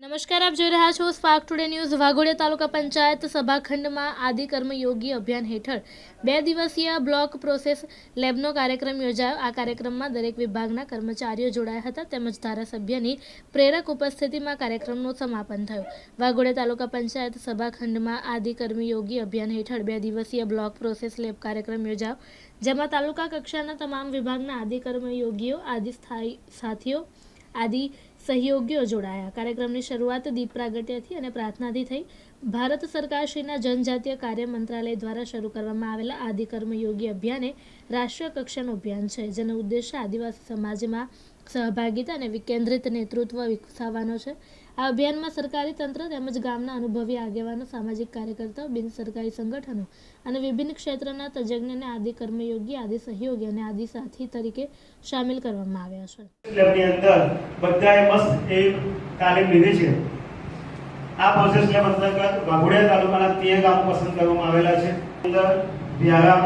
નમસ્કાર, આપ જોઈ રહ્યા છો spark today news Vaghodiya taluka panchayat સભાખંડમાં Adi Karmayogi અભિયાન હેઠળ બે દિવસીય બ્લોક પ્રોસેસ લેબનો કાર્યક્રમ યોજાયો. આ કાર્યક્રમમાં દરેક વિભાગના કર્મચારીઓ જોડાયા હતા. તેમજ ધારાસભ્યની પ્રેરક ઉપસ્થિતિમાં કાર્યક્રમનું સમાપન થયું. વાઘોડિયા તાલુકા પંચાયત સભાખંડમાં આદિ કર્મયોગી અભિયાન હેઠળ બે દિવસીય બ્લોક પ્રોસેસ લેબ કાર્યક્રમ યોજાયો. જેમાં તાલુકા કક્ષાના તમામ વિભાગના આદિ કર્મયોગીઓ, આદિ સ્થાયી સાથીઓ, આદિ સહયોગીઓ જોડાયા. કાર્યક્રમની શરૂઆત દીપ પ્રાગટ્યથી અને પ્રાર્થનાથી થઈ. ભારત સરકારશ્રીના જનજાતીય કાર્ય મંત્રાલય દ્વારા શરૂ કરવામાં આવેલા આદિ કર્મયોગી અભિયાન એ રાષ્ટ્રીય કક્ષાનું અભિયાન છે, જેનો ઉદ્દેશ્ય આદિવાસી સમાજમાં સહભાગિતા અને વિકેન્દ્રિત નેતૃત્વ વિકસાવવાનો છે. આ અભિયાનમાં સરકારી તંત્ર તેમજ ગામના અનુભવી આગેવાનો, સામાજિક કાર્યકર્તાઓ, બિન સરકારી સંગઠનો અને વિભિન્ન ક્ષેત્રના તજજ્ઞને આદિ કર્મયોગી આદિ સહયોગી અને આદિ સાથી તરીકે સામેલ કરવામાં આવ્યા છે. બધાએ મસ્ત એક તાલીમ લીધી છે. આ પ્રોસેસ લેબ અંતર્ગત વાઘોડિયા તાલુકાના તેર ગામો પસંદ કરવામાં આવેલા છે. અંદર વ્યારા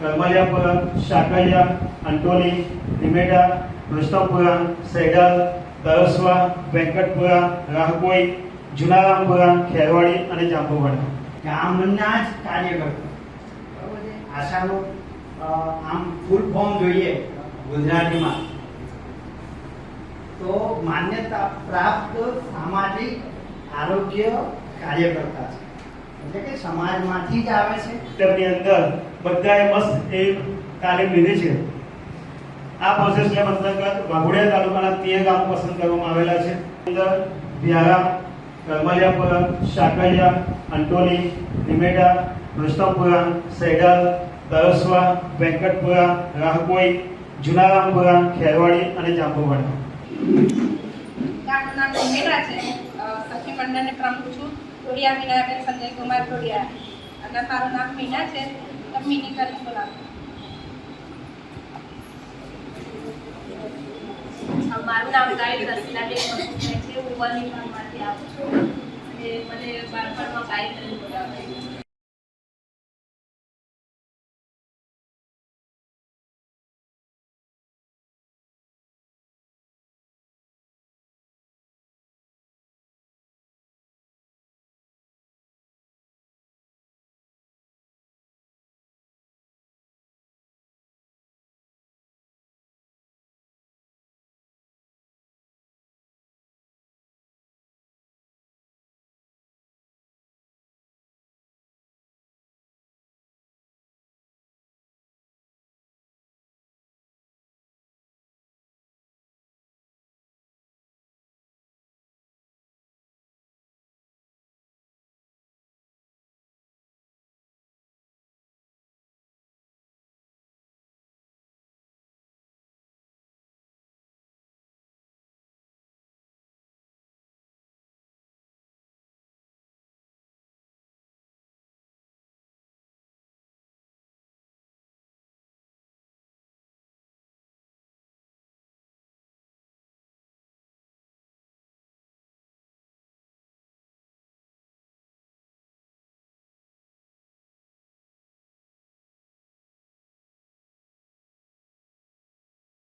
કરમલિયાપુરા શાકલિયા, અંટોલી, નિમેડા રુસ્તમપુરા સૈડાલ દરસવા વેંકટપુરા, રાહકોઈ, જુનારામપુરા, ખેરવાડી અને જાંબુવાડા. ગામના જ કાર્યકર્તા. બરોબર છે? આશાનું આમ ફૂલ ફોર્મ જોઈએ ગુજરાતીમાં. તો માન્યતા પ્રાપ્ત સામાજિક આરોગ્ય કાર્યકર્તા છે. એટલે કે સમાજમાંથી જ આવે છે. તેમની અંદર બધાએ મસ્ત એ તાલીમ લીધી છે. આ પ્રોસેસને અંતર્ગત વાઘોડિયા તાલુકાના તેર ગામો પસંદ કરવામાં આવેલા છે. અંદર વ્યારા કરમલિયાપુરમ શાકલિયા અંટોલી નિમેડા રુસ્તમપુરા સૈડાલ તરસવા વેંકટપુરા રાહકોઈ જુનારામપુરા ખેરવાડી અને જાંબુવાડા. ગામનું નામ ઉમેરા છે. સખી મંડળની પ્રમુખ છું ટોડિયા મીનાબેન સંજય કુમાર ટોડિયા અને મારું નામ મીના છે, તો મીની કરી બોલાવું. મારું નામ ગાઈડ રસીલાબેન છે, હું વન વિભાગમાંથી આવું છું. અને મને બાળપણમાં ગાઈડ કરી બોલાવે